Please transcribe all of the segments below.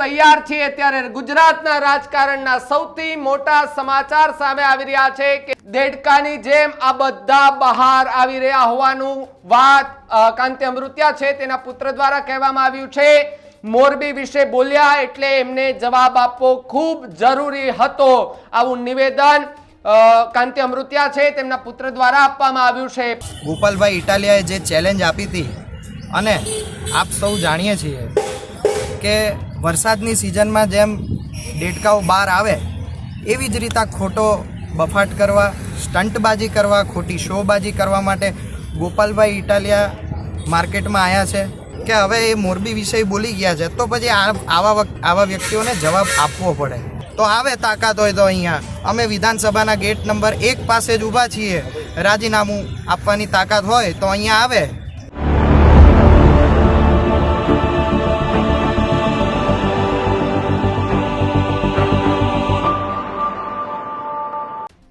તૈયાર છીએ ત્યારે ગુજરાતના રાજકારણના સૌથી મોટા સમાચાર સામે આવી રહ્યા છે કે દેડકાની જેમ આ બધા બહાર આવી રહ્યા હોવાનું વાત કાંતિ અમૃત્યા છે તેના પુત્ર દ્વારા કહેવામાં આવ્યું છે. મોરબી વિશે બોલ્યા એટલે એમને જવાબ આપવો ખૂબ જરૂરી હતો. આવું નિવેદન કાંતિ અમૃત્યા છે તેમના પુત્ર દ્વારા આપવામાં આવ્યું છે. ગોપાલભાઈ ઇટાલિયાએ જે ચેલેન્જ આપી હતી, અને આપ સૌ જાણીએ છીએ કે વરસાદની સિઝનમાં જેમ દેડકાઓ બહાર આવે, એવી જ રીતે ખોટો બફાટ કરવા, સ્ટંટબાજી કરવા, ખોટી શોબાજી કરવા માટે ગોપાલભાઈ ઇટાલિયા માર્કેટમાં આવ્યા છે કે હવે એ મોરબી વિષય બોલી ગયા છે, તો પછી આવા આવા વ્યક્તિઓને જવાબ આપવો પડે. તો આવે તાકાત હોય તો અહીંયા. અમે વિધાનસભાના ગેટ નંબર એક પાસે જ ઊભા છીએ. રાજીનામું આપવાની તાકાત હોય તો અહીંયા આવે.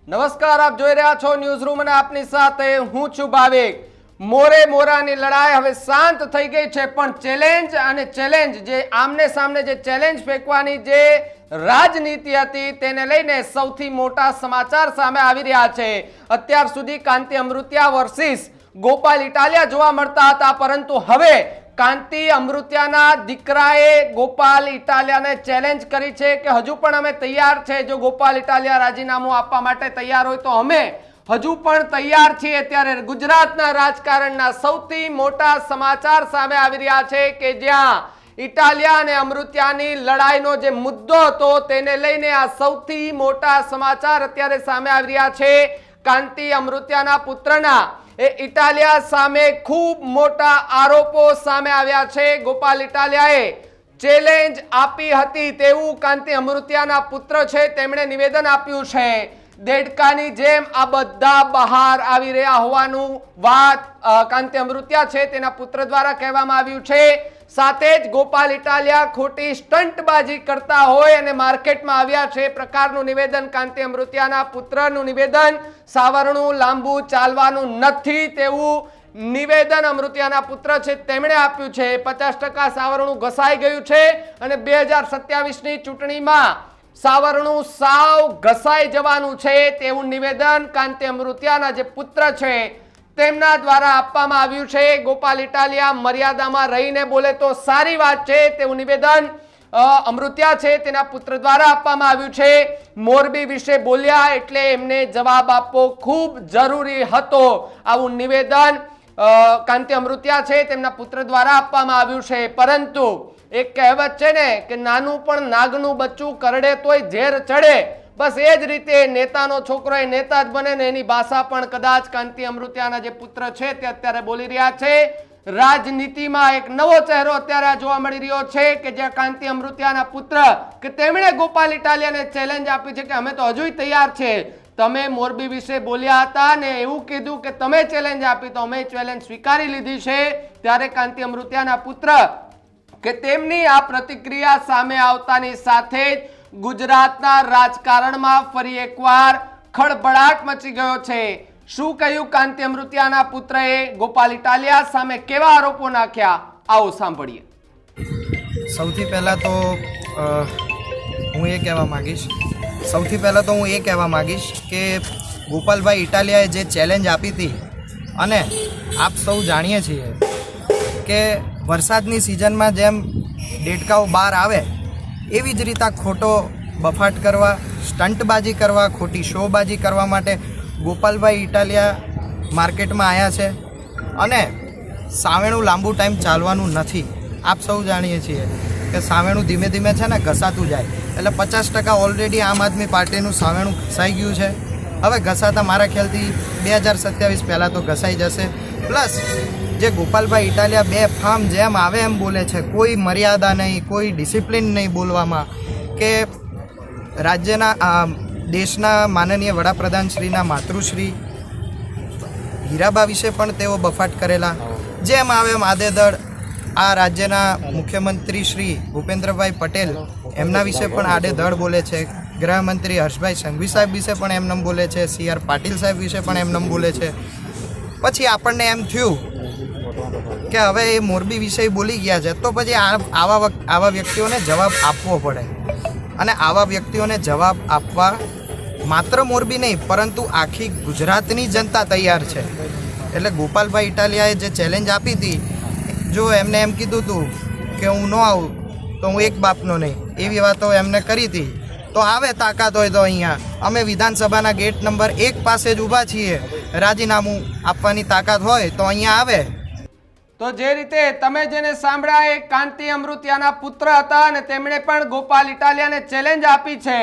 નમસ્કાર, આપ જોઈ રહ્યા છો ન્યૂઝ રૂમ અને આપની સાથે હું છું ભાવિક. મોરે મોરાની લડાઈ હવે શાંત થઈ ગઈ છે, પણ ચેલેન્જ અને ચેલેન્જ જે આમને સામને જે ચેલેન્જ ફેંકવાની જે રાજનીતિ હતી તેને લઈને સૌથી મોટા સમાચાર સામે આવી રહ્યા છે. અત્યાર સુધી કાંતિ અમૃત્યા વર્સિસ ગોપાલ ઇટાલિયા જોવા મળતા હતા, પરંતુ હવે કાંતિ અમૃત્યાના દીકરાએ ગોપાલ ઇટાલિયાને ચેલેન્જ કરી છે કે હજુ પણ અમે તૈયાર છે. જો ગોપાલ ઇટાલિયા રાજીનામું આપવા માટે તૈયાર હોય તો અમે હજુ પણ તૈયાર છીએ. ત્યારે ગુજરાતના રાજકારણના સૌથી મોટા સમાચાર સામે આવી રહ્યા છે કે જ્યાં ઇટાલિયા અને અમૃત્યાની લડાઈનો જે મુદ્દો હતો તેને લઈને આ સૌથી મોટા સમાચાર અત્યારે સામે આવી રહ્યા છે. કાંતિ અમૃત્યાના પુત્રના એ ઇટાલિયા સામે ખૂબ મોટા આરોપો સામે આવ્યા છે. ગોપાલ ઇટાલિયાએ ચેલેન્જ આપી હતી તેવું કાંતિ અમૃત્યાના પુત્ર છે તેમણે નિવેદન આપ્યું છે. દેડકાની જેમ આ બધા બહાર આવી રહ્યા હોવાનું વાત કાંતિ અમૃત્યા છે તેના પુત્ર દ્વારા કહેવામાં આવ્યું છે. સાથે જ ગોપાલ ઇટાલિયા ખોટી સ્ટંટબાજી કરતા હોય અને માર્કેટમાં આવ્યા છે. પ્રકારનું નિવેદન કાંતિ અમૃતિયાના પુત્રનું નિવેદન. સાવરણું લાંબુ ચાલવાનું નથી તેવું નિવેદન અમૃતિયાના પુત્ર છે તેમણે આપ્યું છે. પચાસ ટકા સાવરણું ઘસાઈ ગયું છે અને બે હજાર સત્યાવીસની ચૂંટણીમાં સાવરણું સાવ ઘસાઈ જવાનું છે તેવું નિવેદન કાંતિ અમૃતિયાના જે પુત્ર છે તેમના દ્વારા આપવામાં આવ્યું છે. ગોપાલ ઇટાલિયા મર્યાદામાં રહીને બોલે તો સારી વાત છે. તેવું નિવેદન અમૃત્યા છે. તેના પુત્ર દ્વારા આપવામાં આવ્યું છે. મોરબી વિશે બોલ્યા એટલે એમને જવાબ આપવો ખૂબ જરૂરી હતો. આવું નિવેદન કાંતિ અમૃત્યા છે. તેમના પુત્ર દ્વારા આપવામાં આવ્યું છે. પરંતુ એક કહેવત છે ને કે, નાનું પણ નાગનું બચ્ચું કરડે તોય ઝેર ચડે. બસ એ જ રીતે નેતાનો છોકરો એ નેતા જ બને ને એની ભાષા પણ કદાચ કાંતિ અમૃત્યાના જે પુત્ર છે તે અત્યારે બોલી રહ્યા છે. રાજનીતિમાં એક નવો ચહેરો અત્યારે જોવા મળી રહ્યો છે કે જ્યાં કાંતિ અમૃત્યાના પુત્ર કે તેમણે ગોપાલ ઇટાલિયાને ચેલેન્જ આપી છે કે અમે તો હજુય તૈયાર છે. તમે મોરબી વિશે બોલ્યા હતા ને એવું કીધું કે તમે ચેલેન્જ આપી તો અમે ચેલેન્જ સ્વીકારી લીધી છે. ત્યારે કાંતિ અમૃત્યાના પુત્ર કે તેમની આ પ્રતિક્રિયા સામે આવતાની સાથે જ ગુજરાતના રાજકારણમાં ફરી એકવાર ખળભળાટ મચી ગયો છે. શું કહ્યું કાંતિ અમૃતિયાના પુત્રએ? ગોપાલ ઇટાલિયા સામે કેવા આરોપો નાખ્યા? આવો સાંભળીએ. સૌથી પહેલાં તો હું એ કહેવા માગીશ. સૌથી પહેલાં તો હું એ કહેવા માગીશ કે ગોપાલભાઈ ઇટાલિયાએ જે ચેલેન્જ આપી હતી, અને આપ સૌ જાણીએ છીએ કે વરસાદની સિઝનમાં જેમ દેડકાઓ બહાર આવે એવી જ રીતે ખોટો બફાટ કરવા, સ્ટંટબાજી કરવા, ખોટી શોબાજી કરવા માટે ગોપાલભાઈ ઇટાલિયા માર્કેટમાં આવ્યા છે. અને સાવેણું લાંબુ ટાઈમ ચાલવાનું નથી. આપ સૌ જાણીએ છીએ કે સાવેણું ધીમે ધીમે છે ને ઘસાતું જાય. એટલે પચાસ ટકા ઓલરેડી આમ આદમી પાર્ટીનું સાવેણું ઘસાઈ ગયું છે. હવે ઘસાતા મારા ખ્યાલથી બે હજાર સત્યાવીસ પહેલાં તો ઘસાઈ જશે. પ્લસ જે ગોપાલભાઈ ઇટાલિયા બે ફાર્મ જેમ આવે એમ બોલે છે કોઈ મર્યાદા નહીં કોઈ ડિસિપ્લિન નહીં બોલવામાં કે રાજ્યના દેશના માનનીય વડાપ્રધાનશ્રીના માતૃશ્રી હીરાબા વિશે પણ તેઓ બફાટ કરેલા. જેમ આવે એમ આદેદળ આ રાજ્યના મુખ્યમંત્રી શ્રી ભૂપેન્દ્રભાઈ પટેલ એમના વિશે પણ આડેધડ બોલે છે. ગૃહમંત્રી હર્ષભાઈ સંઘવી સાહેબ વિશે પણ એમનેમ બોલે છે. સી આર પાટીલ સાહેબ વિશે પણ એમનેમ બોલે છે. પછી આપણને એમ થયું કે હવે એ મોરબી વિષય બોલી ગયા છે, તો પછી આવા આવા વ્યક્તિઓને જવાબ આપવો પડે. અને આવા વ્યક્તિઓને જવાબ આપવા માત્ર મોરબી નહીં, પરંતુ આખી ગુજરાતની જનતા તૈયાર છે. એટલે ગોપાલભાઈ ઇટાલિયાએ જે ચેલેન્જ આપી હતી, જો એમને એમ કીધું હતું કે હું ન આવું, તો હું એક બાપનો નહીં. એવી વાતો એમને કરી હતી. તો આવે તાકાત હોય તો અહીંયા. અમે વિધાનસભાના ગેટ નંબર એક પાસે જ ઊભા છીએ. રાજીનામું આપવાની તાકાત હોય તો અહીંયા આવે. તો જે રીતે તમે જેને સાંભળ્યા એ કાંતિ અમૃતિયાના પુત્ર હતા અને તેમણે પણ ગોપાલ ઇટાલિયાને ચેલેન્જ આપી છે.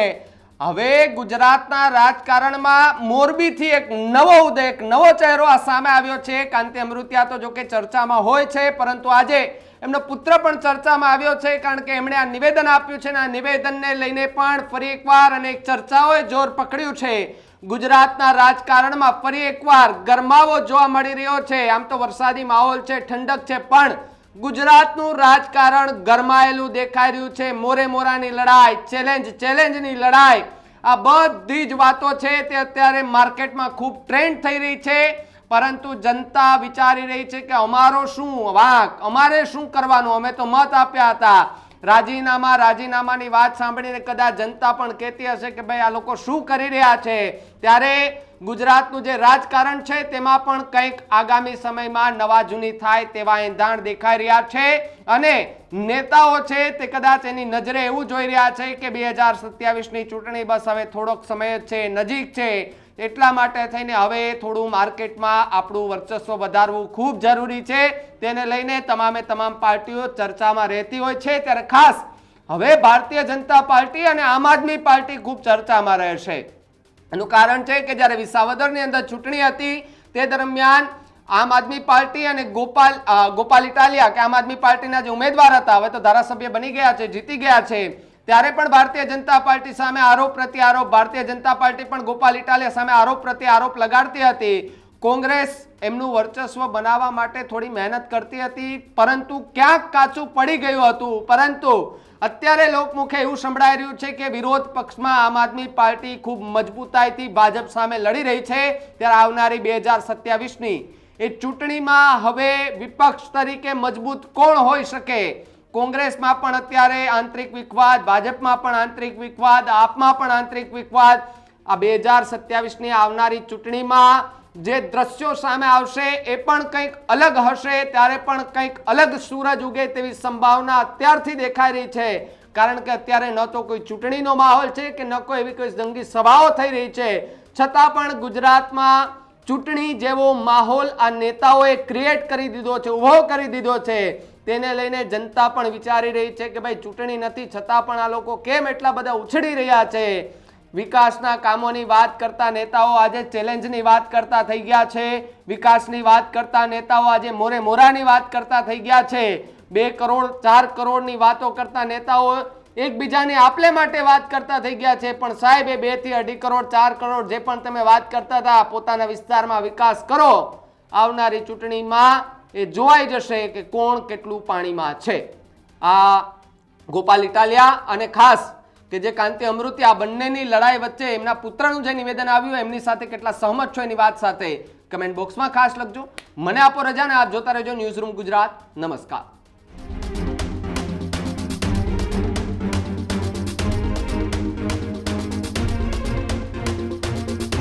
હવે ગુજરાતના રાજકારણમાં મોરબીથી એક નવો ઉદય, એક નવો ચહેરો આ સામે આવ્યો છે. કાંતિ અમૃતિયા તો જોકે ચર્ચામાં હોય છે, પરંતુ આજે એમનો પુત્ર પણ ચર્ચામાં આવ્યો છે, કારણ કે એમણે આ નિવેદન આપ્યું છે અને આ નિવેદનને લઈને પણ ફરી એકવાર અને એક ચર્ચાઓએ જોર પકડ્યું છે. ગુજરાતના રાજકારણમાં ફરી એકવાર ગરમાવો જોવા મળી રહ્યો છે. આમ તો વરસાદી માહોલ છે, ઠંડક છે, પણ ગુજરાતનું રાજકારણ ગરમાયેલું દેખાઈ રહ્યું છે. મોરે મોરાની લડાઈ, ચેલેન્જ, ચેલેન્જની લડાઈ. આ બધી જ વાતો છે તે અત્યારે માર્કેટમાં ખૂબ ટ્રેન્ડ થઈ રહી છે. પરંતુ જનતા વિચારી રહી છે કે અમારો શું વાંક, અમારે શું કરવાનું? અમે તો મત આપ્યા હતા. રાજીનામા, રાજીનામાની વાત સાંભળીને કદાચ જનતા પણ કહેતી હશે કે ભાઈ આ લોકો શું કરી રહ્યા છે? ત્યારે ગુજરાતનું જે રાજકારણ છે તેમાં પણ કંઈક આગામી સમયમાં નવા જૂની થાય તેવા એંધાણ દેખાઈ રહ્યા છે. અને નેતાઓ છે તે કદાચ એની નજરે એવું જોઈ રહ્યા છે કે બે હજાર સત્યાવીસની ચૂંટણી બસ હવે થોડોક સમય છે, નજીક છે. એટલા માટે થઈને હવે થોડું માર્કેટમાં આપણું વર્ચસ્વ વધારવું ખૂબ જરૂરી છે. તેને લઈને તમામે તમામ પાર્ટીઓ ચર્ચામાં રહેતી હોય છે. ત્યારે ખાસ હવે ભારતીય જનતા પાર્ટી અને આમ આદમી પાર્ટી ખૂબ ચર્ચામાં રહેશે. એનું કારણ છે કે જ્યારે વિસાવદરની અંદર ચૂંટણી હતી, તે દરમિયાન આમ આદમી પાર્ટી અને ગોપાલ ગોપાલ ઇટાલિયા કે આમ આદમી પાર્ટીના જે ઉમેદવાર હતા, હવે તો ધારાસભ્ય બની ગયા છે, જીતી ગયા છે. ત્યારે પણ ભારતીય જનતા પાર્ટી સામે આરોપ પ્રત્યારોપ ભારતીય જનતા પાર્ટી પણ ગોપાલ ઇટાલિયા સામે આરોપ પ્રત્યારોપ લગાડતી હતી. કોંગ્રેસ એમનું વર્ચસ્વ બનાવવા માટે થોડી મહેનત કરતી હતી, પરંતુ ક્યાંક કાચું પડી ગયું હતું. પરંતુ અત્યારે લોકમુખે એવું સંભળાઈ રહ્યું છે કે વિરોધ પક્ષમાં આમ આદમી પાર્ટી ખૂબ મજબૂતાઈથી ભાજપ સામે લડી રહી છે. ત્યારે આવનારી બે હજાર સત્યાવીસની એ ચૂંટણીમાં હવે વિપક્ષ તરીકે મજબૂત કોણ હોઈ શકે? કોંગ્રેસમાં પણ અત્યારે આંતરિક વિખવાદ, ભાજપમાં પણ આંતરિક વિખવાદ, આપમાં પણ આંતરિક વિખવાદ. આ બે હજાર સત્યાવીસની આવનારી ચૂંટણીમાં જે દ્રશ્યો સામે આવશે એ પણ કંઈક અલગ હશે, ત્યારે પણ કંઈક અલગ સૂરજ ઉગે તેવી સંભાવના અત્યારથી દેખાઈ રહી છે. કારણ કે અત્યારે ન તો કોઈ ચૂંટણીનો માહોલ છે કે ન કોઈ એવી કોઈ જંગી સભાઓ થઈ રહી છે. છતાં પણ ગુજરાતમાં ચૂંટણી જેવો માહોલ આ નેતાઓએ ક્રિએટ કરી દીધો છે ઊભો કરી દીધો છે. તેને લઈને જનતા પણ વિચારી રહી છે કે ભાઈ ચૂંટણી નથી, છતાં પણ આ લોકો કેમ એટલા બધા ઉછળી રહ્યા છે? વિકાસના કામોની વાત કરતા નેતાઓ આજે ચેલેન્જની વાત કરતા થઈ ગયા છે. વિકાસની વાત કરતા નેતાઓ આજે મોરે મોરાની વાત કરતા થઈ ગયા છે. બે કરોડ, ચાર કરોડની વાતો કરતા નેતાઓ એકબીજાની આપલે માટે વાત કરતા થઈ ગયા છે. પણ સાહેબ, એ બેથી અઢી કરોડ, ચાર કરોડ જે પણ તમે વાત કરતા હતા, પોતાના વિસ્તારમાં વિકાસ કરો. આવનારી ચૂંટણીમાં એ જોવાઈ જશે કે કોણ કેટલું પાણીમાં છે. આ ગોપાલ ઇટાલિયા અને ખાસ કે જે કાંતિ અમૃતિ, આ બંનેની લડાઈ વચ્ચે એમના પુત્રનું જે નિવેદન આવ્યું એમની સાથે કેટલા સહમત છો એની વાત સાથે કમેન્ટ બોક્સમાં ખાસ લખજો. મને આપો રજા ને આપ જોતા રહેજો ન્યૂઝ રૂમ ગુજરાત. નમસ્કાર.